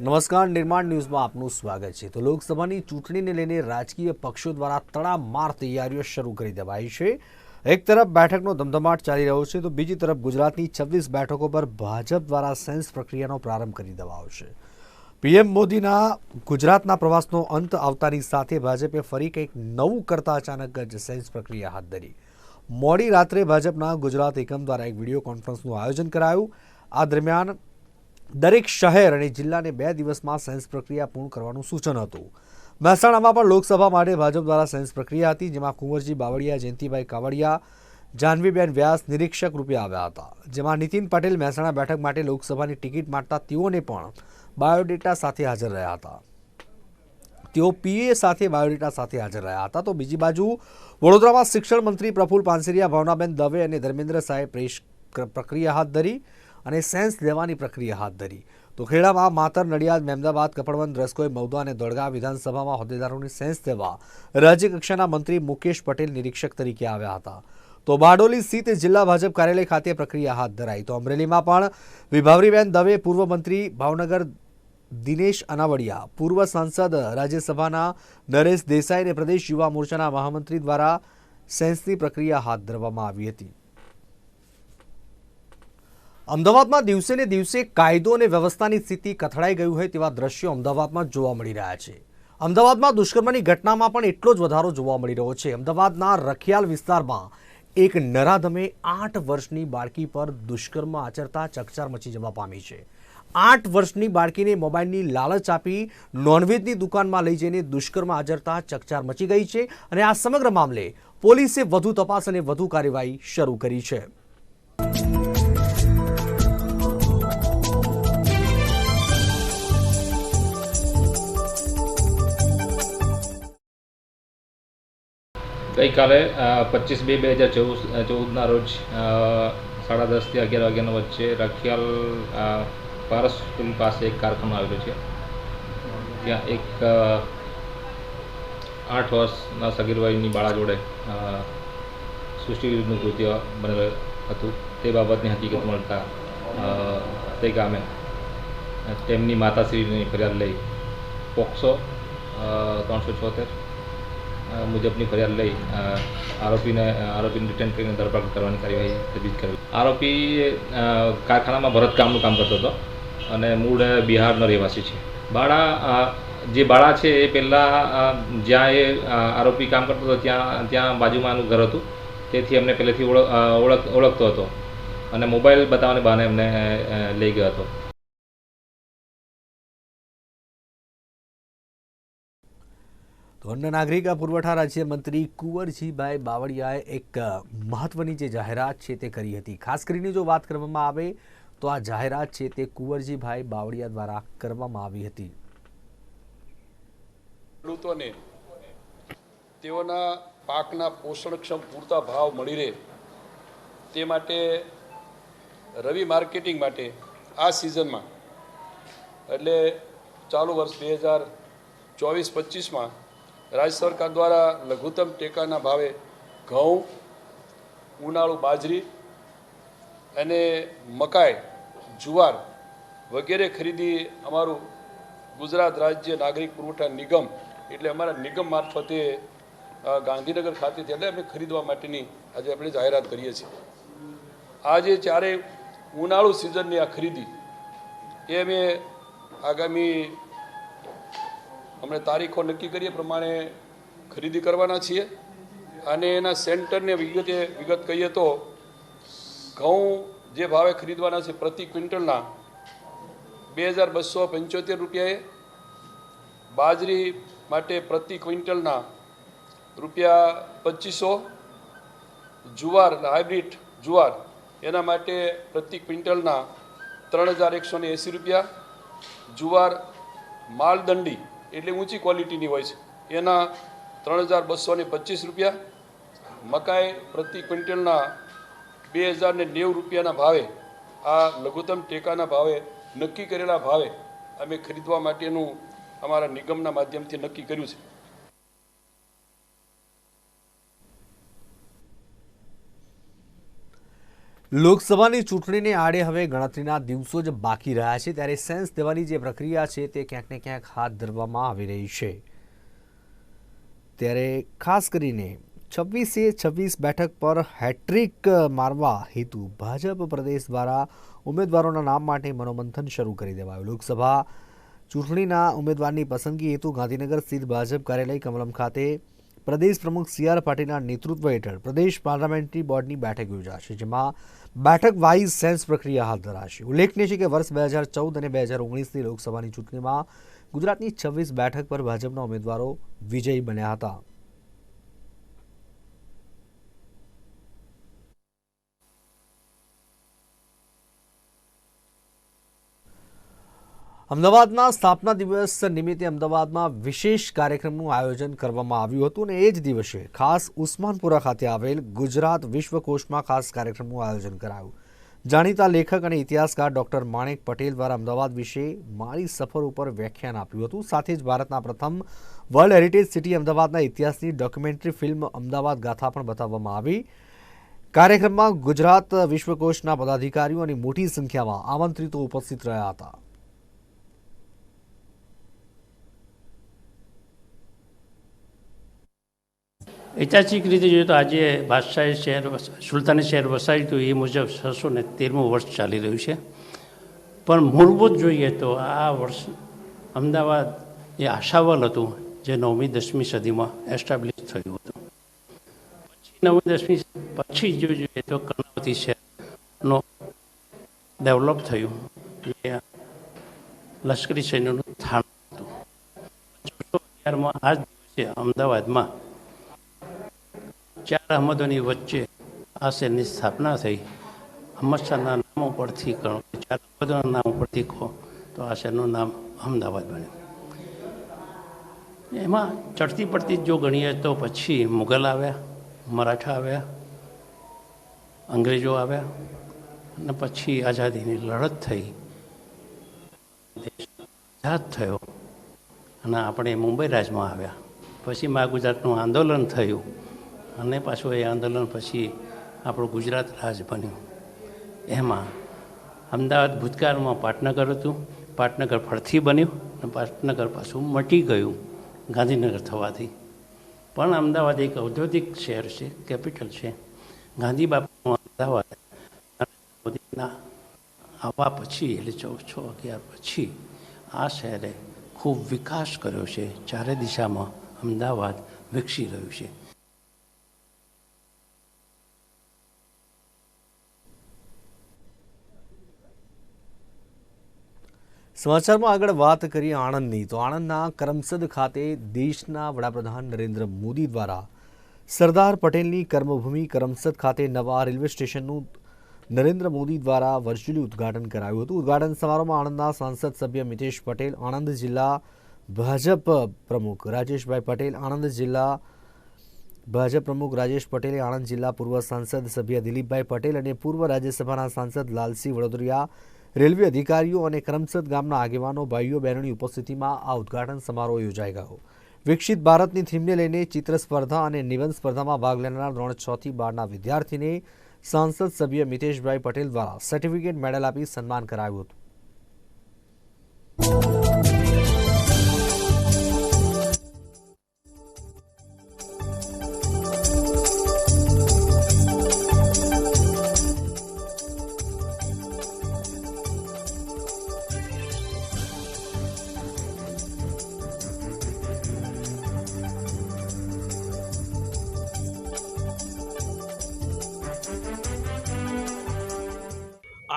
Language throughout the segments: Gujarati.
નમસ્કાર, નિર્માણ ન્યૂઝમાં આપનું સ્વાગત છે. તો લોકસભાની ચૂંટણીને લઈને રાજકીય પક્ષો દ્વારા તડામાર તૈયારીઓ શરૂ કરી દેવાઈ છે. એક તરફ બેઠકનો ધમધમાટ ચાલી રહ્યો છે, તો બીજી તરફ ગુજરાતની છવ્વીસ બેઠકો પર ભાજપ દ્વારા સેન્સ પ્રક્રિયાનો પ્રારંભ કરી દેવાયો છે. પીએમ મોદીના ગુજરાતના પ્રવાસનો અંત આવતાની સાથે ભાજપે ફરી કંઈક નવું કરતા અચાનક જ સેન્સ પ્રક્રિયા હાથ ધરી. મોડી રાત્રે ભાજપના ગુજરાત એકમ દ્વારા એક વીડિયો કોન્ફરન્સનું આયોજન કરાયું. આ દરમિયાન દરેક શહેર અને જિલ્લાને બે દિવસમાં સેન્સ પ્રક્રિયા પૂર્ણ કરવાનું સૂચન હતું. મહેસાણામાં પણ લોકસભા માટે ભાજપ દ્વારા સેન્સ પ્રક્રિયા હતી, જેમાં કુંવરજી બાવળિયા, જયંતિભાઈ કાવડિયા જાહ્નવીબેન વ્યાસ, નિરીક્ષક રૂપે આવ્યા હતા. જેમાં નીતિન પટેલ મહેસાણા બેઠક માટે લોકસભાની ટિકિટ માંગતા તેઓને પણ બાયોડેટા સાથે હાજર રહ્યા હતા. તેઓ પીએ સાથે બાયોડેટા સાથે હાજર રહ્યા હતા. તો બીજી બાજુ, વડોદરામાં શિક્ષણ મંત્રી પ્રફુલ પાનસેરિયા, ભાવનાબેન દવે અને ધર્મેન્દ્ર શાહે પ્રેસ પ્રક્રિયા હાથ ધરી અને સેન્સ લેવાની પ્રક્રિયા હાથ ધરી. તો ખેડામાં માતર, નડિયાદ, મહેમદાબાદ, કપડવંત, રસ્કોઈ મૌદા અને દોડગા વિધાનસભામાં હોદ્દેદારોની સેન્સ લેવા રાજ્યકક્ષાના મંત્રી મુકેશ પટેલ નિરીક્ષક તરીકે આવ્યા હતા. તો બારડોલી સ્થિત જિલ્લા ભાજપ કાર્યાલય ખાતે પ્રક્રિયા હાથ ધરાઈ. તો અમરેલીમાં પણ વિભાવરીબેન દવે પૂર્વ મંત્રી ભાવનગર દિનેશ અનાવડિયા, પૂર્વ સાંસદ રાજ્યસભાના નરેશ દેસાઈ અને પ્રદેશ યુવા મોરચાના મહામંત્રી દ્વારા સેન્સની પ્રક્રિયા હાથ ધરવામાં આવી હતી. અમદાવાદમાં દિવસે ને દિવસે કાયદો અને વ્યવસ્થાની સ્થિતિ કથળાઈ ગયું હોય તેવા દ્રશ્યો અમદાવાદમાં જોવા મળી રહ્યા છે. અમદાવાદમાં દુષ્કર્મની ઘટનામાં પણ એટલો જ વધારો જોવા મળી રહ્યો છે. અમદાવાદના રખિયાલ વિસ્તારમાં એક નરાધમે આઠ વર્ષની બાળકી પર દુષ્કર્મ આચરતા ચકચાર મચી જવા પામી છે. આઠ વર્ષની બાળકીને મોબાઈલની લાલચ આપી નોનવેજની દુકાનમાં લઈ જઈને દુષ્કર્મ આચરતા ચકચાર મચી ગઈ છે અને આ સમગ્ર મામલે પોલીસે વધુ તપાસ અને વધુ કાર્યવાહી શરૂ કરી છે. ગઈકાલે પચીસ બે બે હજાર ચૌદ ચૌદના રોજ સાડા દસથી અગિયાર વાગ્યાના વચ્ચે રખિયાલ પારસ સ્કૂલ પાસે એક કારખાનું આવેલો છે. ત્યાં એક આઠ વર્ષના સગીરભાઈની બાળા જોડે સૃષ્ટિનું કૃત્ય બનેલું હતું. તે બાબતની હકીકત મળતા તે ગામે તેમની માતાશ્રીની ફરિયાદ લઈ પોક્સો ત્રણસો છોતેર મુજબની ફરિયાદ લઈ આરોપીને આરોપીને રિટર્ન કરીને ધરપકડ કરવાની કાર્યવાહી તજવીજ કરેલ. આરોપી કારખાનામાં ભરતકામનું કામ કરતો હતો અને મૂળ બિહારનો રહેવાસી છે. બાળા જે બાળા છે એ પહેલાં જ્યાં એ આરોપી કામ કરતો હતો, ત્યાં ત્યાં બાજુમાં એનું ઘર હતું. તેથી એમને પહેલેથી ઓળખ ઓળખતો હતો અને મોબાઈલ બતાવવાને બહાને એમને લઈ ગયો હતો. તો અન્ન નાગરિક પુરવઠા રાજ્યમંત્રી કુંવરજીભાઈ બાવળિયાએ એક મહત્વની જે જાહેરાત છે તે કરી હતી. ખાસ કરીને જો વાત કરવામાં આવે તો આ જાહેરાત છે તે કુંવરજીભાઈ બાવળિયા દ્વારા કરવામાં આવી હતી. ખેડૂતોને તેઓના પાકના પોષણક્ષમ પૂરતા ભાવ મળી રહે તે માટે રવિ માર્કેટિંગ માટે આ સિઝનમાં, એટલે ચાલુ વર્ષ બે હજાર ચોવીસ પચીસમાં રાજ્ય સરકાર દ્વારા લઘુત્તમ ટેકાના ભાવે ઘઉં, ઉનાળુ બાજરી અને મકાઈ, જુવાર વગેરે ખરીદી અમારું ગુજરાત રાજ્ય નાગરિક પુરવઠા નિગમ એટલે અમારા નિગમ મારફતે ગાંધીનગર ખાતેથી એટલે અમે ખરીદવા માટેની આજે આપણે જાહેરાત કરીએ છીએ. આજે ચારે ઉનાળુ સિઝનની આ ખરીદી, એ અમે આગામી અમે તારીખો નક્કી કરીએ પ્રમાણે ખરીદી કરવાના છીએ. અને એના સેન્ટરને વિગતે વિગત કહીએ તો ઘઉં જે ભાવે ખરીદવાના છે પ્રતિ ક્વિન્ટલના બે હજાર બસો પંચોતેર રૂપિયાએ. બાજરી માટે પ્રતિ ક્વિન્ટલના રૂપિયા પચીસો. જુવાર, હાઇબ્રિડ જુવાર, એના માટે પ્રતિ ક્વિન્ટલના ત્રણ હજાર એકસો એંસી રૂપિયા. જુવાર, માલદંડી એટલે ઊંચી ક્વોલિટીની હોય છે. એના ત્રણ હજાર બસો ને પચીસ રૂપિયા, મકાઈ પ્રતિ ક્વિન્ટલના બે હજાર ને નેવું રૂપિયાના ભાવે, આ લઘુત્તમ ટેકાના ભાવે, નક્કી કરેલા ભાવે અમે ખરીદવા માટેનું અમારા નિગમના માધ્યમથી નક્કી કર્યું છે. લોકસભાની ચૂંટણીને આડે હવે ગણતરીના દિવસો જ બાકી રહ્યા છે, ત્યારે સેન્સ દેવાની જે પ્રક્રિયા છે તે ક્યાંક ને ક્યાંક હાથ ધરવામાં આવી રહી છે. ત્યારે ખાસ કરીને છવ્વીસે છવ્વીસ બેઠક પર હેટ્રિક મારવા હેતુ ભાજપ પ્રદેશ દ્વારા ઉમેદવારોના નામ માટે મનોમંથન શરૂ કરી દેવાયું. લોકસભા ચૂંટણીના ઉમેદવારની પસંદગી હેતુ ગાંધીનગર સ્થિત ભાજપ કાર્યાલય કમલમ ખાતે પ્રદેશ પ્રમુખ સી આર પાટીલના નેતૃત્વ હેઠળ પ્રદેશ પાર્લામેન્ટરી બોર્ડની બેઠક યોજાશે, જેમાં બેઠક વાઇઝ સેન્સ પ્રક્રિયા હાથ ધરાશે. ઉલ્લેખનીય છે કે વર્ષ બે હજાર ચૌદ અને બે હજાર ઓગણીસની લોકસભાની ચૂંટણીમાં ગુજરાતની છવ્વીસ બેઠક પર ભાજપના ઉમેદવારો વિજયી બન્યા હતા. અમદાવાદના સ્થાપના દિવસ નિમિત્તે અમદાવાદમાં વિશેષ કાર્યક્રમનું આયોજન કરવામાં આવ્યું હતું અને એ જ દિવસે ખાસ ઉસ્માનપુરા ખાતે આવેલ ગુજરાત વિશ્વકોશમાં ખાસ કાર્યક્રમનું આયોજન કરાયું. જાણીતા લેખક અને ઇતિહાસકાર ડોક્ટર માણેક પટેલ દ્વારા અમદાવાદ વિશે મારી સફર ઉપર વ્યાખ્યાન આપ્યું હતું. સાથે જ ભારતના પ્રથમ વર્લ્ડ હેરિટેજ સિટી અમદાવાદના ઇતિહાસની ડોક્યુમેન્ટરી ફિલ્મ અમદાવાદ ગાથા પણ બતાવવામાં આવી. કાર્યક્રમમાં ગુજરાત વિશ્વકોશના પદાધિકારીઓ અને મોટી સંખ્યામાં આમંત્રિતો ઉપસ્થિત રહ્યા હતા. ઐતિહાસિક રીતે જોઈએ તો આજે બાદશાહે શહેર સુલતાને શહેર વસાવ્યું હતું એ મુજબ છસો ને તેરમું વર્ષ ચાલી રહ્યું છે. પણ મૂળભૂત જોઈએ તો આ વર્ષ અમદાવાદ એ આશાવલ હતું, જે નવમી, દસમી સદીમાં એસ્ટાબ્લિશ થયું હતું. પછી નવમી, દસમી પછી જો જોઈએ તો કર્ણાવતી શહેરનો ડેવલપ થયું, જે લશ્કરી સૈન્યનું સ્થાન હતું. અગિયારમાં આ જ દિવસે અમદાવાદમાં ચાર અહમદોની વચ્ચે આ શહેરની સ્થાપના થઈ. અહમદ શાહના નામ ઉપરથી ગણો. ચાર અહમદોના નામ ઉપરથી કહો તો આ શહેરનું નામ અમદાવાદ બન્યું. એમાં ચડતી પડતી જો ગણીએ તો પછી મુગલ આવ્યા, મરાઠા આવ્યા, અંગ્રેજો આવ્યા અને પછી આઝાદીની લડત થઈ. દેશ આઝાદ થયો અને આપણે મુંબઈ રાજમાં આવ્યા. પછી મા ગુજરાતનું આંદોલન થયું. અને પાછું એ આંદોલન પછી આપણું ગુજરાત રાજ બન્યું. એમાં અમદાવાદ ભૂતકાળમાં પાટનગર હતું. પાટનગર ફરથી બન્યું અને પાટનગર પાછું મટી ગયું ગાંધીનગર થવાથી. પણ અમદાવાદ એક ઔદ્યોગિક શહેર છે, કેપિટલ છે. ગાંધી બાપુ અમદાવાદ મોદીના આવવા પછી, એટલે છ અગિયાર પછી આ શહેરે ખૂબ વિકાસ કર્યો છે. ચારે દિશામાં અમદાવાદ વિકસી રહ્યું છે. સમાચારમાં આગળ વાત કરીએ આણંદની. તો આણંદના કરમસદ ખાતે દેશના વડાપ્રધાન નરેન્દ્ર મોદી દ્વારા સરદાર પટેલની કર્મભૂમિ કરમસદ ખાતે નવા રેલવે સ્ટેશનનું નરેન્દ્ર મોદી દ્વારા વર્ચ્યુઅલી ઉદ્ઘાટન કરાયું હતું. ઉદ્ઘાટન સમારોહમાં આણંદના સાંસદ સભ્ય મિતેશ પટેલ, આણંદ જિલ્લા ભાજપ પ્રમુખ રાજેશભાઈ પટેલ, આણંદ જિલ્લા ભાજપ પ્રમુખ રાજેશ પટેલે, આણંદ જિલ્લા પૂર્વ સાંસદ સભ્ય દિલીપભાઈ પટેલ અને પૂર્વ રાજ્યસભાના સાંસદ લાલસિંહ વડોદરિયા રેલવે અધિકારીઓ અને કરમસદ ગામના આગેવાનો, ભાઈઓ, બહેનોની ઉપસ્થિતિમાં આ ઉદઘાટન સમારોહ યોજાઈ ગયો. વિકસિત ભારતની થીમને લઈને ચિત્ર સ્પર્ધા અને નિબંધ સ્પર્ધામાં ભાગ લેનાર ધોરણ છ થી બારના વિદ્યાર્થીને સાંસદ સભ્ય મિતેશભાઈ પટેલ દ્વારા સર્ટિફિકેટ મેડલ આપી સન્માન કરાયું હતું.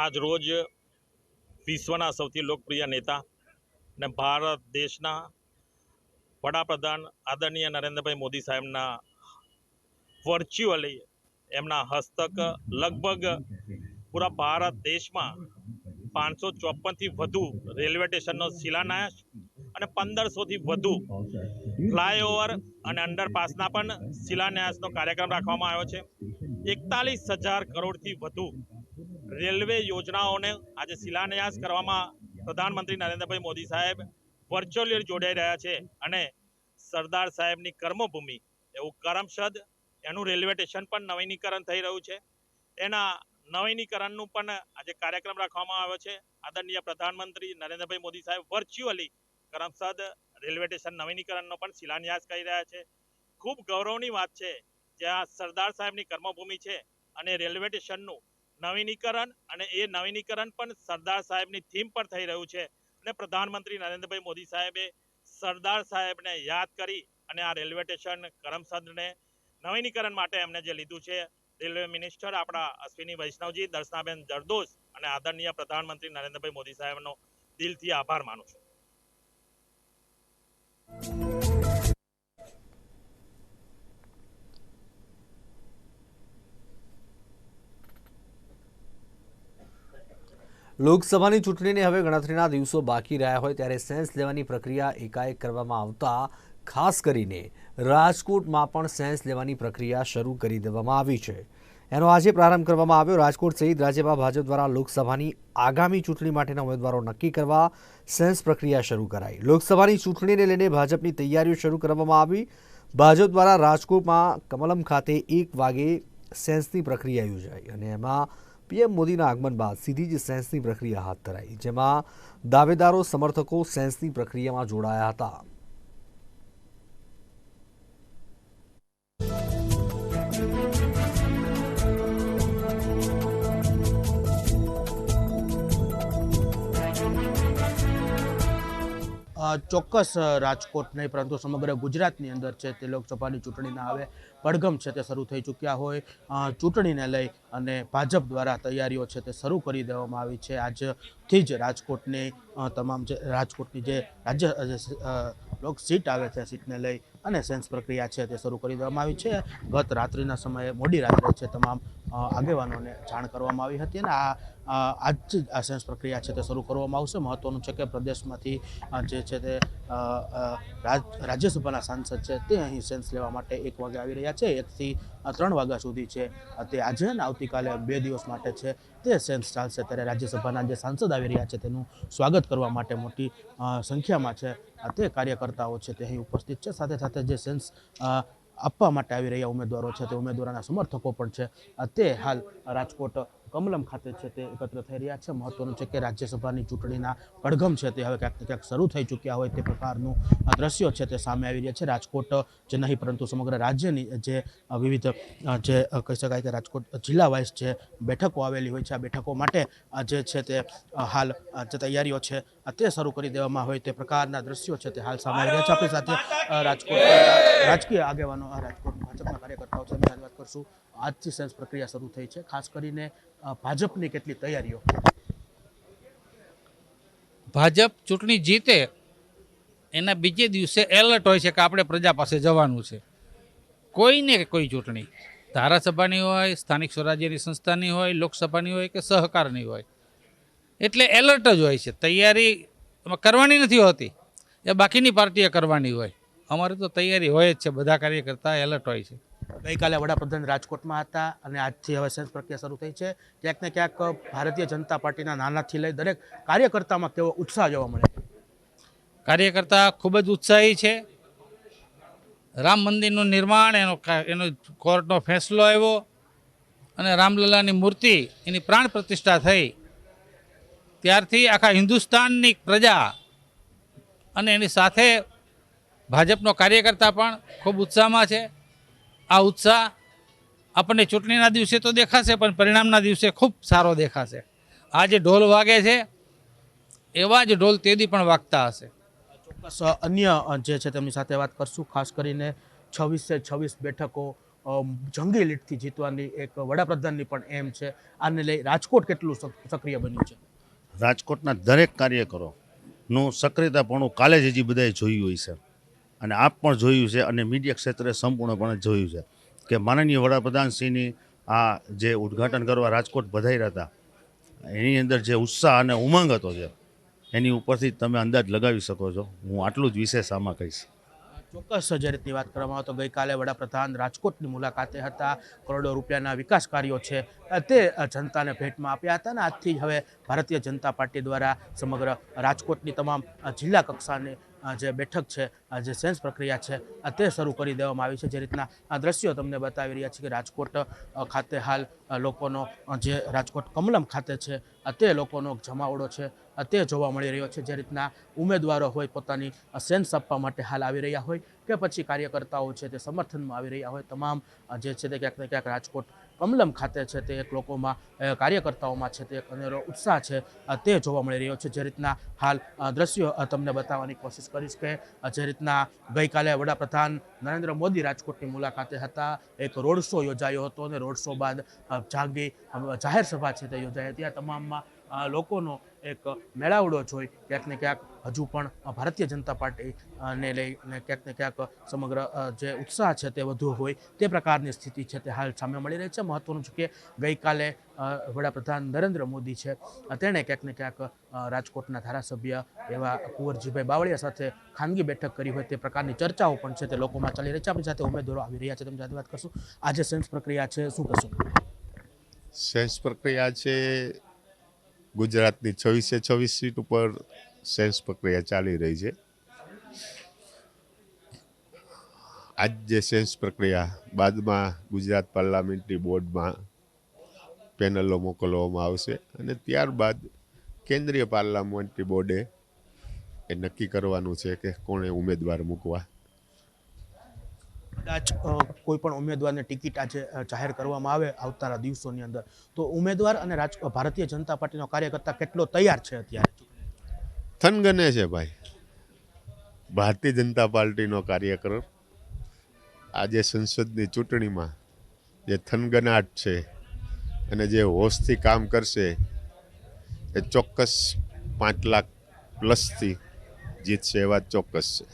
આજ રોજ વિશ્વના સૌથી લોકપ્રિય નેતા ને ભારત દેશના વડાપ્રધાન આદરણીય નરેન્દ્રભાઈ મોદી સાહેબના વર્ચ્યુઅલી એમના હસ્તક લગભગ પૂરા ભારત દેશમાં પાંચસો ચોપનથી વધુ રેલવે સ્ટેશનનો શિલાન્યાસ અને પંદરસોથી વધુ ફ્લાયઓવર અને અંડરપાસના પણ શિલાન્યાસનો કાર્યક્રમ રાખવામાં આવ્યો છે. એકતાલીસ હજાર કરોડથી વધુ રેલવે યોજનાઓને આજે શિલાન્યાસ કરવામાં પ્રધાનમંત્રી નરેન્દ્રભાઈ મોદી સાહેબ વર્ચ્યુઅલી જોડાઈ રહ્યા છે અને સરદાર સાહેબની કર્મભૂમિ, એવું કરમસદ એનું રેલવે સ્ટેશન પણ નવીનીકરણ થઈ રહ્યું છે. એના નવીનીકરણનું પણ આજે કાર્યક્રમ રાખવામાં આવ્યો છે. આદરણીય પ્રધાનમંત્રી નરેન્દ્રભાઈ મોદી સાહેબ વર્ચ્યુઅલી કરમસદ રેલવે સ્ટેશન નવીનીકરણનો પણ શિલાન્યાસ કરી રહ્યા છે. ખૂબ ગૌરવની વાત છે જ્યાં સરદાર સાહેબની કર્મભૂમિ છે અને રેલવે સ્ટેશનનું નવીનીકરણ અને એ નવીનીકરણ પણ સરદાર સાહેબની થીમ પર થઈ રહ્યું છે. અને પ્રધાનમંત્રી નરેન્દ્રભાઈ મોદી સાહેબે સરદાર સાહેબને યાદ કરી અને આ રેલવે સ્ટેશન કરમસદને નવીનીકરણ માટે એમને જે લીધું છે, રેલવે મિનિસ્ટર આપણા અશ્વિની વૈષ્ણવજી, દર્શનાબેન જરદોશ અને આદરણીય પ્રધાનમંત્રી નરેન્દ્રભાઈ મોદી સાહેબનો દિલથી આભાર માનું છું. લોકસભાની ચૂંટણીને હવે ગણતરીના દિવસો બાકી રહ્યા હોય ત્યારે સેન્સ લેવાની પ્રક્રિયા એકાએક કરવામાં આવતા, ખાસ કરીને રાજકોટમાં પણ સેન્સ લેવાની પ્રક્રિયા શરૂ કરી દેવામાં આવી છે. એનો આજે પ્રારંભ કરવામાં આવ્યો. રાજકોટ સહિત રાજ્યમાં ભાજપ દ્વારા લોકસભાની આગામી ચૂંટણી માટેના ઉમેદવારો નક્કી કરવા સેન્સ પ્રક્રિયા શરૂ કરાઈ. લોકસભાની ચૂંટણીને લઈને ભાજપની તૈયારીઓ શરૂ કરવામાં આવી. ભાજપ દ્વારા રાજકોટમાં કમલમ ખાતે એક વાગે સેન્સની પ્રક્રિયા યોજાઈ અને એમાં પીએમ મોદીના આગમન બાદ સીધી જ સેન્સની પ્રક્રિયા હાથ ધરાઈ, જેમાં દાવેદારો, સમર્થકો સેન્સની પ્રક્રિયામાં જોડાયા હતા. ચોક્કસ રાજકોટ નહીં, પરંતુ સમગ્ર ગુજરાતની અંદર છે તે લોકસભાની ચૂંટણીના હવે પડઘમ છે તે શરૂ થઈ ચૂક્યા હોય. ચૂંટણીને લઈ અને ભાજપ દ્વારા તૈયારીઓ છે તે શરૂ કરી દેવામાં આવી છે. આજથી જ રાજકોટની તમામ જે રાજકોટની જે રાજ્ય લોક સીટ આવે છે, સીટને લઈ અને સેન્સ પ્રક્રિયા છે તે શરૂ કરી દેવામાં આવી છે. ગત રાત્રિના સમયે મોડી રાત્રે છે તમામ આગેવાનોને જાણ કરવામાં આવી હતી અને આ આજ જ આ સેન્સ પ્રક્રિયા છે તે શરૂ કરવામાં આવશે. મહત્વનું છે કે પ્રદેશમાંથી જે છે તે રાજ્યસભાના સાંસદ છે તે અહીં સેન્સ લેવા માટે એક વાગે આવી રહ્યા છે. એકથી ત્રણ વાગ્યા સુધી છે. તે આજે અને આવતીકાલે બે દિવસ માટે છે તે સેન્સ ચાલશે. ત્યારે રાજ્યસભાના જે સાંસદ આવી રહ્યા છે તેનું સ્વાગત કરવા માટે મોટી સંખ્યામાં છે અ, તે કાર્યકર્તાઓ છે તે અહીં ઉપસ્થિત છે. સાથે સાથે જે સેન્સ આપવા માટે આવી રહ્યા ઉમેદવારો છે તે ઉમેદવારોના સમર્થકો પણ છે. તે હાલ રાજકોટ કમલમ ખાતે છે તે એકત્ર થઈ રહ્યા છે. મહત્વનું છે કે રાજ્યસભાની ચૂંટણીના પડઘમ છે તે હવે ક્યાંક ક્યાંક શરૂ થઈ ચૂક્યા હોય તે પ્રકારનું દ્રશ્યો છે તે સામે આવી રહ્યા છે. રાજકોટ જે નહીં, પરંતુ સમગ્ર રાજ્યની જે વિવિધ જે કહી શકાય કે રાજકોટ જિલ્લા વાઇઝ જે બેઠકો આવેલી હોય છે, આ બેઠકો માટે જે છે તે હાલ જે તૈયારીઓ છે તે શરૂ કરી દેવામાં હોય તે પ્રકારના દ્રશ્યો છે તે હાલ સામે આવી રહ્યા છે. આપણી સાથે રાજકોટ રાજકીય આગેવાનો રાજકોટ ભાજપના કાર્યકર્તાઓ છે. વાત કરશું આજથી સેલ્સ પ્રક્રિયા શરૂ થઈ છે. ખાસ કરીને ભાજપની કેટલી તૈયારીઓ? ભાજપ ચૂંટણી જીતે, એના બીજે દિવસે એલર્ટ હોય છે કે આપણે પ્રજા પાસે જવાનું છે. કોઈને કોઈ ચૂંટણી. ધારાસભાની હોય, સ્થાનિક સ્વરાજ્યની સંસ્થાની હોય, લોકસભાની હોય કે સહકારની હોય. એટલે એલર્ટ જ હોય છે. તૈયારી કરવાની નથી હોતી. એ બાકીની પાર્ટીએ કરવાની હોય. અમારે તો તૈયારી હોય જ છે. બધા કાર્યકર્તા એલર્ટ હોય છે. ગઈકાલે વડાપ્રધાન રાજકોટમાં હતા અને આજથી હવે સેન્સ પ્રક્રિયા શરૂ થઈ છે. ક્યાંક ને ક્યાંક ભારતીય જનતા પાર્ટીના નાનાથી લઈ દરેક કાર્યકર્તામાં કેવો ઉત્સાહ જોવા મળે કાર્યકર્તા ખૂબ જ ઉત્સાહી છે. રામ મંદિરનું નિર્માણ, એનો એનો કોર્ટનો ફેંસલો આવ્યો અને રામલલાની મૂર્તિ એની પ્રાણ પ્રતિષ્ઠા થઈ. ત્યારથી આખા હિન્દુસ્તાનની પ્રજા અને એની સાથે ભાજપનો કાર્યકર્તા પણ ખૂબ ઉત્સાહમાં છે. આ ઉત્સાહ આપણને ચૂંટણીના દિવસે તો દેખાશે પણ પરિણામના દિવસે ખૂબ સારો દેખાશે. આ જે ઢોલ વાગે છે એવા જ ઢોલ તેદી પણ વાગતા હશે. ચોક્કસ અન્ય જે છે તેમની સાથે વાત કરશું ખાસ કરીને છવ્વીસે છવ્વીસ બેઠકો જંગી લીટથી જીતવાની એક વડાપ્રધાનની પણ એમ છે. આને લઈ રાજકોટ કેટલું સક્રિય બન્યું છે? રાજકોટના દરેક કાર્યકરોનું સક્રિયતાપણું કાલે જ હજી બધાએ જોયું હોય છે. અને આપ પણ જોયું છે અને મીડિયા ક્ષેત્રે સંપૂર્ણપણે જોયું છે કે માનનીય વડાપ્રધાનશ્રીની આ જે ઉદ્ઘાટન કરવા રાજકોટ બધાઈ હતા, એની અંદર જે ઉત્સાહ અને ઉમંગ હતો છે એની ઉપરથી તમે અંદાજ લગાવી શકો છો. હું આટલું જ વિશેષ આમાં કહીશ. ચોક્કસ જે વાત કરવામાં આવે તો ગઈકાલે વડાપ્રધાન રાજકોટની મુલાકાતે હતા. કરોડો રૂપિયાના વિકાસ કાર્યો છે તે જનતાને ભેટમાં આપ્યા હતા અને આજથી હવે ભારતીય જનતા પાર્ટી દ્વારા સમગ્ર રાજકોટની તમામ જિલ્લા કક્ષાની જે બેઠક છે જે સેન્સ પ્રક્રિયા છે તે શરૂ કરી દેવામાં આવી છે. જે રીતના આ દ્રશ્યો તમને બતાવી રહ્યા છે કે રાજકોટ ખાતે હાલ લોકોનો જે રાજકોટ કમલમ ખાતે છે તે લોકોનો જમાવડો છે તે જોવા મળી રહ્યો છે. જે રીતના ઉમેદવારો હોય પોતાની સેન્સ આપવા માટે હાલ આવી રહ્યા હોય કે પછી કાર્યકર્તાઓ છે તે સમર્થનમાં આવી રહ્યા હોય. તમામ જે છે તે ક્યાંક ને ક્યાંક રાજકોટ કમલમ ખાતે છે તે એક લોકોમાં કાર્યકર્તાઓમાં છે તે એક અનેરો ઉત્સાહ છે તે જોવા મળી રહ્યો છે. જે રીતના હાલ દ્રશ્યો તમને બતાવવાની કોશિશ કરીશ કે જે રીતના ગઈકાલે વડાપ્રધાન નરેન્દ્ર મોદી રાજકોટની મુલાકાતે હતા, એક રોડ શો યોજાયો હતો અને રોડ શો બાદ જાગી જાહેર સભા છે તે યોજાઈ હતી. આ તમામમાં લોકોનો એક મેળાવડો જોઈ ક્યાંક ને ક્યાંક હજુ પણ ભારતીય જનતા પાર્ટી ને લઈને ક્યાંક ને ક્યાંક સમગ્ર જે ઉત્સાહ છે તે વધુ હોય તે પ્રકારની સ્થિતિ છે તે હાલ સામે મળી રહી છે. મહત્વનું છે કે ગઈકાલે વડાપ્રધાન નરેન્દ્ર મોદી છે, તેણે ક્યાંક ને ક્યાંક રાજકોટના ધારાસભ્ય એવા કુંવરજીભાઈ બાવળિયા સાથે ખાનગી બેઠક કરી હોય તે પ્રકારની ચર્ચાઓ પણ છે તે લોકોમાં ચાલી રહી છે. આપણી સાથે ઉમેદવારો આવી રહ્યા છે. તેમની સાથે વાત કરશું. આજે સેન્સ પ્રક્રિયા છે, શું કહેશું? સેન્સ પ્રક્રિયા છે ગુજરાતની છવ્વીસે છવ્વીસ સીટ ઉપર સેન્સ પ્રક્રિયા ચાલી રહી છે. આજ જે સેન્સ પ્રક્રિયા બાદમાં ગુજરાત પાર્લામેન્ટરી બોર્ડમાં પેનલો મોકલવામાં આવશે અને ત્યારબાદ કેન્દ્રીય પાર્લામેન્ટરી બોર્ડે એ નક્કી કરવાનું છે કે કોણે ઉમેદવાર મૂકવા. કદાચ કોઈ પણ ઉમેદવારને ટિકિટ આજે જાહેર કરવામાં આવે આવતાના દિવસોની અંદર. તો ઉમેદવાર અને રાજ ભારતીય જનતા પાર્ટીનો કાર્યકર્તા કેટલો તૈયાર છે અત્યારે? થનગને છે ભાઈ. ભારતીય જનતા પાર્ટીનો કાર્યકર. આજે સંસદની ચૂંટણીમાં જે થનગનાટ છે અને જે હોશથી કામ કરશે, એ ચોક્કસ પાંચ લાખ પ્લસથી જીતશે એ વાત ચોક્કસ છે.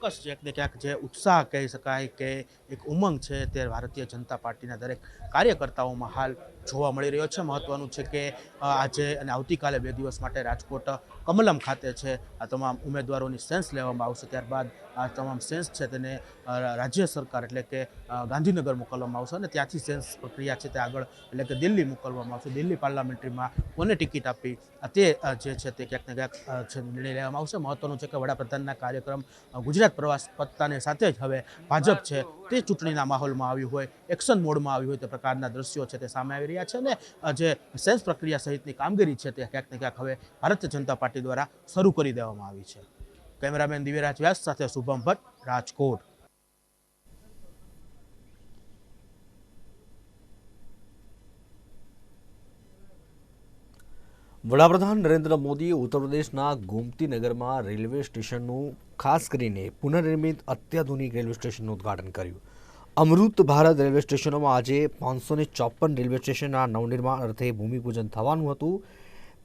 ચોક્કસ છે ને ક્યાંક જે ઉત્સાહ કહી શકાય કે એક ઉમંગ છે તે ભારતીય જનતા પાર્ટીના દરેક કાર્યકર્તાઓમાં હાલ જોવા મળી રહ્યો છે. મહત્વનું છે કે આજે અને આવતીકાલે બે દિવસ માટે રાજકોટ કમલમ ખાતે છે. આ તમામ ઉમેદવારોની સેન્સ લેવામાં આવશે. ત્યારબાદ આ તમામ સેન્સ છે તેને રાજ્ય સરકાર એટલે કે ગાંધીનગર મોકલવામાં આવશે અને ત્યાંથી સેન્સ પ્રક્રિયા છે તે આગળ એટલે કે દિલ્હી મોકલવામાં આવશે. દિલ્હી પાર્લામેન્ટરીમાં કોને ટિકિટ આપી તે જે છે તે ક્યાંક ને ક્યાંક નિર્ણય લેવામાં આવશે. મહત્વનું છે કે વડાપ્રધાનના કાર્યક્રમ ગુજરાત પ્રવાસ પત્તાની સાથે જ હવે ભાજપ છે તે ચૂંટણીના માહોલમાં આવ્યું હોય, એક્શન મોડમાં આવ્યું હોય તે પ્રકારના દ્રશ્યો છે તે સામે આવી રહ્યા છે અને જે સેન્સ પ્રક્રિયા સહિતની કામગીરી છે તે ક્યાંક ને ક્યાંક હવે ભારતીય જનતા પાર્ટી દ્વારા શરૂ કરી દેવામાં આવી છે. કેમેરામેન દિવ્યરાજ વ્યાસ સાથે શુભમ ભટ્ટ, રાજકોટ. વડાપ્રધાન નરેન્દ્ર મોદીએ ઉત્તર પ્રદેશના ગોમતી નગરમાં રેલવે સ્ટેશનનું, ખાસ કરીને પુનર્નિર્મિત અત્યાધુનિક રેલવે સ્ટેશનનું ઉદ્ઘાટન કર્યું. અમૃત ભારત રેલવે સ્ટેશનોમાં આજે પાંચસો ને ચોપન રેલવે સ્ટેશનના નવનિર્માણ અર્થે ભૂમિપૂજન થવાનું હતું.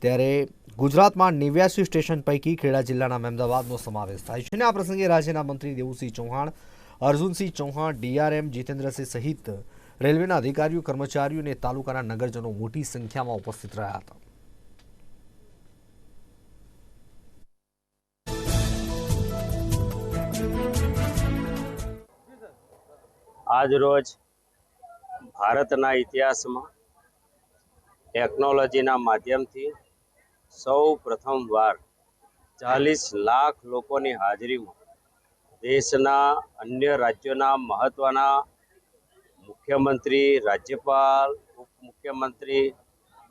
ત્યારે ગુજરાતમાં નેવ્યાસી સ્ટેશન પૈકી ખેડા જિલ્લાના મહેમદાવાદનો સમાવેશ થાય છે. અને આ પ્રસંગે રાજ્યના મંત્રી દેવુસિંહ ચૌહાણ, અર્જુનસિંહ ચૌહાણ, ડીઆરએમ, જીતેન્દ્રસિંહ સહિત રેલવેના અધિકારીઓ, કર્મચારીઓ અને તાલુકાના નગરજનો મોટી સંખ્યામાં ઉપસ્થિત રહ્યા હતા. આજ રોજ ભારતના ઇતિહાસમાં ટેકનોલોજીના માધ્યમથી સૌ પ્રથમવાર ચાલીસ લાખ લોકોની હાજરીમાં દેશના અન્ય રાજ્યોના મહત્ત્વના મુખ્યમંત્રી, રાજ્યપાલ, ઉપમુખ્યમંત્રી,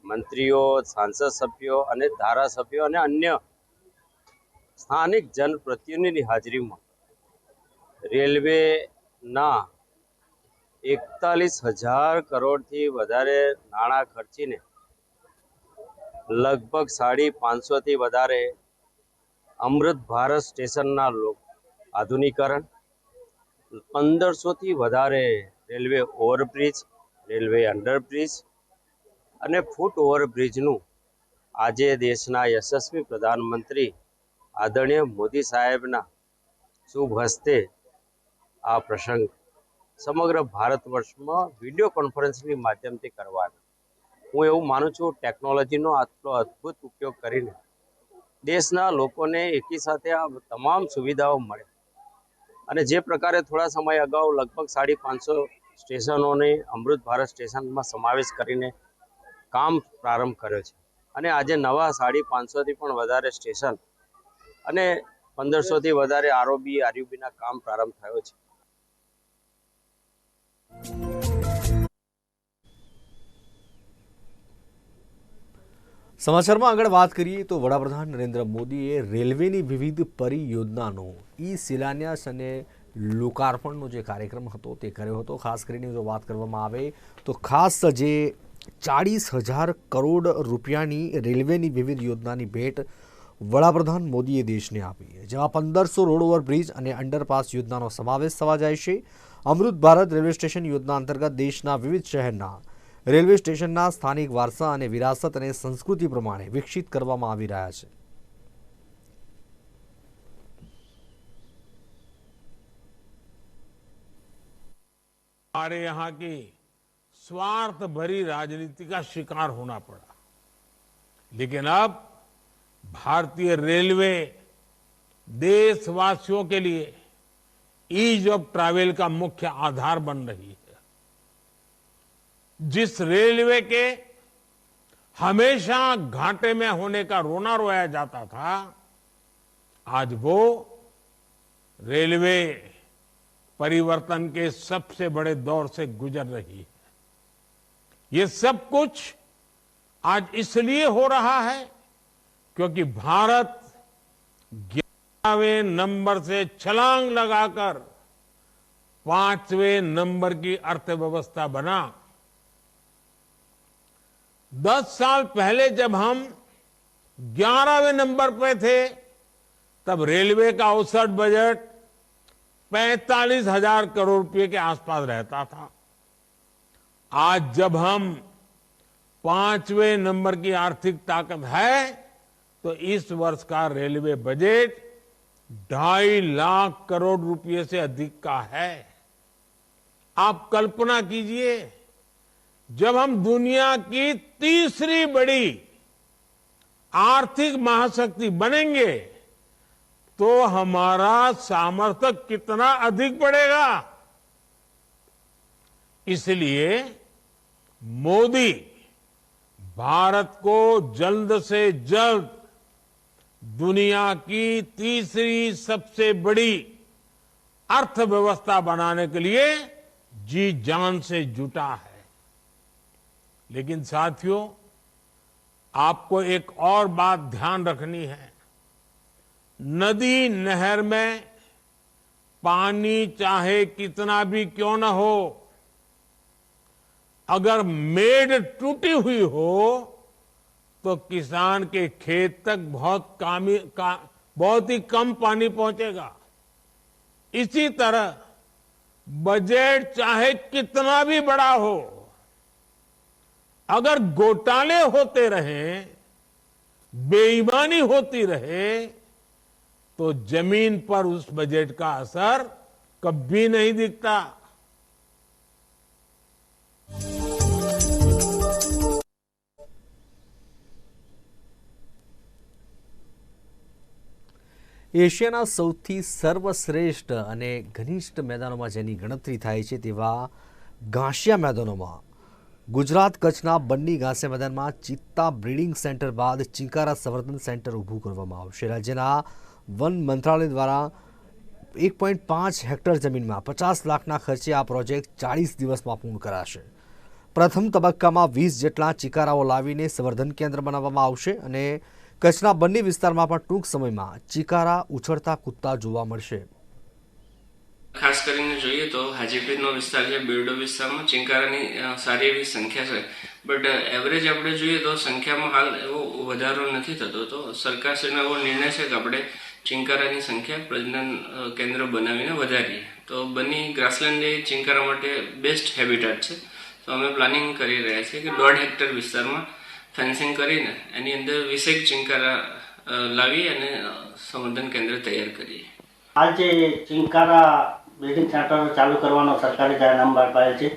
મંત્રીઓ, સાંસદ સભ્યો અને ધારાસભ્યો અને અન્ય સ્થાનિક જનપ્રતિનિધિની હાજરીમાં રેલવેના એકતાલીસ હજાર કરોડથી વધારે નાણાં ખર્ચીને લગભગ સાડી પાંચસોથી વધારે અમૃત ભારત સ્ટેશનના આધુનિકરણ, પંદરસોથી વધારે રેલવે ઓવરબ્રિજ, રેલવે અંડરબ્રિજ અને ફૂટ ઓવરબ્રિજનું આજે દેશના યશસ્વી પ્રધાનમંત્રી આદરણીય મોદી સાહેબના શુભ હસ્તે આ પ્રસંગ સમગ્ર ભારત વર્ષમાં વીડિયો કોન્ફરન્સની માધ્યમથી કરવાનો હું એવું માનું છું ટેકનોલોજીનો આટલો અદ્ભુત ઉપયોગ કરીને દેશના લોકોને એકી સાથે આ તમામ સુવિધાઓ મળે. અને જે પ્રકારે થોડા સમય અગાઉ લગભગ સાડી પાંચસો સ્ટેશનોને અમૃત ભારત સ્ટેશનમાં સમાવેશ કરીને કામ પ્રારંભ કર્યો છે. અને આજે નવા સાડી પાંચસોથી પણ વધારે સ્ટેશન અને પંદરસોથી વધારે આરઓબી, આરયુબીના કામ પ્રારંભ થયો છે. સમાચારમાં આગળ વાત કરીએ તો વડાપ્રધાન નરેન્દ્ર મોદીએ રેલવેની વિવિધ પરિયોજનાનો ઈ શિલાન્યાસ અને લોકાર્પણનો જે કાર્યક્રમ હતો તે કર્યો હતો. ખાસ કરીને જો વાત કરવામાં આવે તો ખાસ જે ચાળીસ હજાર કરોડ રૂપિયાની રેલવેની વિવિધ યોજનાની ભેટ વડાપ્રધાન મોદીએ દેશને આપી જેમાં પંદરસો રોડ ઓવરબ્રિજ અને અંડરપાસ યોજનાનો સમાવેશ થવા જાય છે. અમૃત ભારત રેલવે સ્ટેશન યોજના અંતર્ગત દેશના વિવિધ શહેરના રેલવે સ્ટેશનના સ્થાનિક વારસા અને વિરાસત અને સંસ્કૃતિ પ્રમાણે વિકસિત કરવામાં આવી રહ્યા છે हमारे यहाँ की स्वार्थ भरी राजनीति का शिकार होना पड़ा लेकिन अब भारतीय रेलवे देशवासियों के लिए ईज ऑफ ट्रैवल का मुख्य आधार बन रही है जिस रेलवे के हमेशा घाटे में होने का रोना रोया जाता था, आज वो रेलवे परिवर्तन के सबसे बड़े दौर से गुजर रही है। ये सब कुछ आज इसलिए हो रहा है क्योंकि भारत ग्यारहवें नंबर से छलांग लगाकर पाँचवें नंबर की अर्थव्यवस्था बना। दस साल पहले जब हम ग्यारहवें नंबर पे थे, तब रेलवे का औसत बजट पैंतालीस हज़ार करोड़ रुपए के आसपास रहता था। आज जब हम पाँचवें नंबर की आर्थिक ताकत है तो इस वर्ष का रेलवे बजट ढाई लाख करोड़ रुपए से अधिक का है। आप कल्पना कीजिए, जब हम दुनिया की तीसरी बड़ी आर्थिक महाशक्ति बनेंगे तो हमारा सामर्थ्य कितना अधिक बढ़ेगा? इसलिए मोदी भारत को जल्द से जल्द दुनिया की तीसरी सबसे बड़ी अर्थव्यवस्था बनाने के लिए जी जान से जुटा है। लेकिन साथियों, आपको एक और बात ध्यान रखनी है। नदी नहर में पानी चाहे कितना भी क्यों न हो, अगर मेड टूटी हुई हो तो किसान के खेत तक बहुत कामी, का, बहुत ही कम पानी पहुंचेगा। इसी तरह बजट चाहे कितना भी बड़ा हो अगर घोटाले होते रहे बेईमानी होती रहे तो जमीन पर उस बजट का असर कभी नहीं दिखता એશિયાના સૌથી સર્વશ્રેષ્ઠ અને ઘનિષ્ઠ મેદાનોમાં જેની ગણતરી થાય છે તેવા ઘાસિયા મેદાનોમાં ગુજરાત કચ્છના બન્ની ઘાસે મેદાનમાં ચિત્તા બ્રીડિંગ સેન્ટર બાદ ચિંકારા સંવર્ધન સેન્ટર ઊભું કરવામાં આવશે. રાજ્યના વન મંત્રાલય દ્વારા એક પોઈન્ટ પાંચ હેક્ટર જમીનમાં પચાસ લાખના ખર્ચે આ પ્રોજેક્ટ ચાળીસ દિવસમાં પૂર્ણ કરાશે. પ્રથમ તબક્કામાં વીસ જેટલા ચિકારાઓ લાવીને સંવર્ધન કેન્દ્ર બનાવવામાં આવશે અને કચ્છના બંને વિસ્તારમાં પણ ટૂંક સમયમાં ચિકારા ઉછળતા કૂદતા જોવા મળશે. ખાસ કરીને જોઈએ તો હાજીપીરનો વિસ્તાર છે, બિરડો વિસ્તારમાં ચિંકારાની સારી એવી સંખ્યા છે. બટ એવરેજ આપણે જોઈએ તો સંખ્યામાં હાલ એવો વધારો નથી થતો. તો સરકારશ્રીનો એવો નિર્ણય છે કે આપણે ચિંકારાની સંખ્યા પ્રજનન કેન્દ્ર બનાવીને વધારીએ. તો બની ગ્રાસલેન્ડ એ ચિંકારા માટે બેસ્ટ હેબિટેટ છે. તો અમે પ્લાનિંગ કરી રહ્યા છીએ કે દોઢ હેક્ટર વિસ્તારમાં ફેન્સિંગ કરીને એની અંદર વીસેક ચિંકારા લાવી અને સંવર્ધન કેન્દ્ર તૈયાર કરીએ. હાલ જે ચિંકારા બિલ્ડિંગ સેન્ટર ચાલુ કરવાનો સરકારે જાહેરનામું બહાર પાડ્યો છે.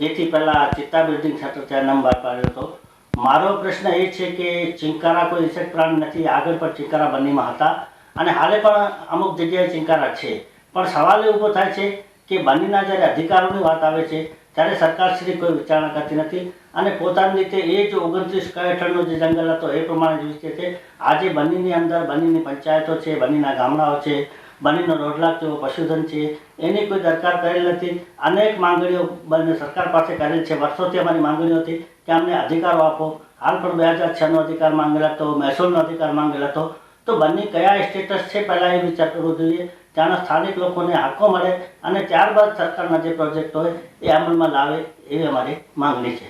એથી પહેલાં ચિત્તા બિલ્ડિંગ સેન્ટર જાહેરનામું બહાર પાડ્યો હતો. મારો પ્રશ્ન એ છે કે ચિંકારા કોઈ ઇન્સેક્ટ પ્લાન્ટ નથી, આગળ પણ ચિંકારા બનીમાં હતા. અને હાલે પણ અમુક જગ્યાએ ચિંકારા છે. પણ સવાલ એ ઊભો થાય છે કે બનીના જ્યારે અધિકારોની વાત આવે છે, ત્યારે સરકારશ્રી કોઈ વિચારણા કરતી નથી. અને પોતાની રીતે એ જ ઓગણત્રીસ હેઠળનો જે જંગલ હતો, એ પ્રમાણે જ વિકસે છે. આજે બનીની અંદર બનીની પંચાયતો છે, બનીના ગામડાઓ છે. બનીનો દોઢ જેવો પશુધન છે. એની કોઈ દરકાર કરેલ નથી. અનેક માંગણીઓ બંને સરકાર પાસે કરેલ છે. વર્ષોથી અમારી માંગણીઓ હતી કે અમને અધિકારો આપો. હાલ પણ બે હજાર છનો અધિકાર માંગેલા હતો, મહેસૂલનો અધિકાર માંગેલો હતો. તો બંને કયા સ્ટેટસ છે પહેલાં એ વિચાર કરવો જોઈએ. ત્યાંના સ્થાનિક લોકોને હાકો મળે અને ત્યારબાદ સરકારના જે પ્રોજેક્ટ હોય એ અમલમાં લાવે એવી અમારી માંગણી છે.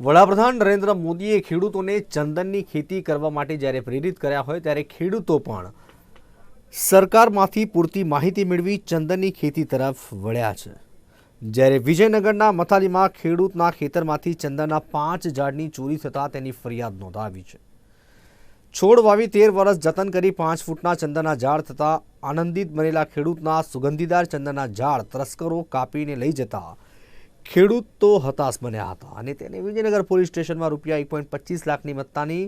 વડાપ્રધાન નરેન્દ્ર મોદીએ ખેડૂતોને ચંદનની ખેતી કરવા માટે જ્યારે પ્રેરિત કર્યા હોય ત્યારે ખેડૂતો પણ સરકારમાંથી પૂરતી માહિતી મેળવી ચંદનની ખેતી તરફ વળ્યા છે. જ્યારે વિજયનગરના મથાલીમાં ખેડૂતના ખેતરમાંથી ચંદનના પાંચ ઝાડની ચોરી થતાં તેની ફરિયાદ નોંધાવી છે. છોડ વાવી તેર વર્ષ જતન કરી પાંચ ફૂટના ચંદનના ઝાડ થતાં આનંદિત બનેલા ખેડૂતના સુગંધીદાર ચંદનના ઝાડ તસ્કરો કાપીને લઈ જતા ખેડૂત તો હતાશ બન્યા હતા અને તેને વિજયનગર પોલીસ સ્ટેશનમાં રૂપિયા એક પોઈન્ટ પચીસ લાખની મત્તાની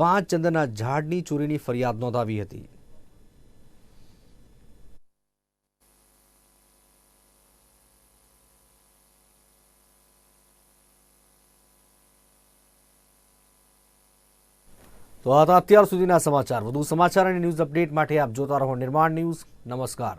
પાંચ ચંદનના ઝાડની ચોરીની ફરિયાદ નોંધાવી હતી. તો આ હતા અત્યાર સુધીના સમાચાર. વધુ સમાચાર અને ન્યૂઝ અપડેટ માટે આપ જોતા રહો નિર્માણ ન્યૂઝ. નમસ્કાર.